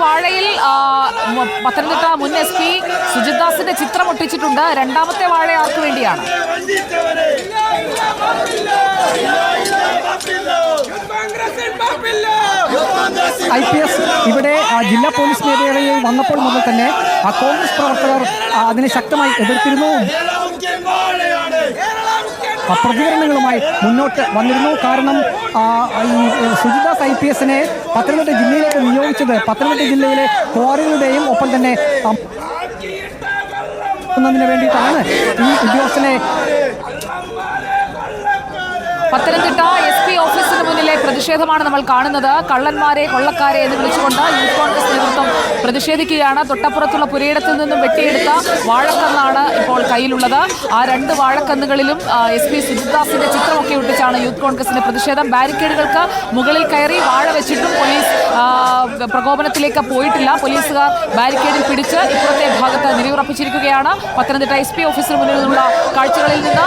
മ- പത്തനംതിട്ട മുൻ S P Sujith ദാസിന്റെ ചിത്രം ഒട്ടിച്ചിട്ടുണ്ട്. രണ്ടാമത്തെ വാഴ ആർക്ക് വേണ്ടിയാണ്? ഐ പി എസ് ഇവിടെ ജില്ലാ പോലീസ് മേഖലയിൽ വന്നപ്പോൾ മുതൽ തന്നെ ആ, കോൺഗ്രസ് പ്രവർത്തകർ അതിനെ ശക്തമായി എതിർത്തിരുന്നു. പ്രതികരണങ്ങളുമായി മുന്നോട്ട് വന്നിരുന്നു. കാരണം ഈ ഐ പി എസിനെ പത്തനംതിട്ട ജില്ലയിലേക്ക് നിയോഗിച്ചത് പത്തനംതിട്ട ജില്ലയിലെ ക്വാറികളുടെയും ഒപ്പം തന്നെ വേണ്ടിയിട്ടാണ് ഈ ഉദ്യോഗസ്ഥനെ പത്തനംതിട്ട എസ് പി ഓഫീസിന് മുന്നിലെ പ്രതിഷേധമാണ് നമ്മൾ കാണുന്നത്. കള്ളന്മാരെ കൊള്ളക്കാരെ എന്ന് വിളിച്ചുകൊണ്ട് യൂത്ത് കോൺഗ്രസ് നേതൃത്വം പ്രതിഷേധിക്കുകയാണ്. തൊട്ടപ്പുറത്തുള്ള പുരയിടത്തിൽ നിന്നും വെട്ടിയെടുത്ത വാഴക്കന്നാണ് ഇപ്പോൾ കയ്യിലുള്ളത്. ആ രണ്ട് വാഴക്കന്നുകളിലും എസ് പി സുജിത്ദാസിന്റെ ചിത്രമൊക്കെ ഒട്ടിച്ചാണ് യൂത്ത് കോൺഗ്രസിന്റെ പ്രതിഷേധം. ബാരിക്കേഡുകൾക്ക് മുകളിൽ കയറി വാഴ വെച്ചിട്ടും പോലീസ് പ്രകോപനത്തിലേക്ക് പോയിട്ടില്ല. പോലീസുകാർ ബാരിക്കേഡിൽ പിടിച്ച് ഇപ്പുറത്തെ ഭാഗത്ത് നിലയുറപ്പിച്ചിരിക്കുകയാണ്. പത്തനംതിട്ട എസ് പി ഓഫീസിന് മുന്നിൽ നിന്നുള്ള കാഴ്ചകളിൽ നിന്ന്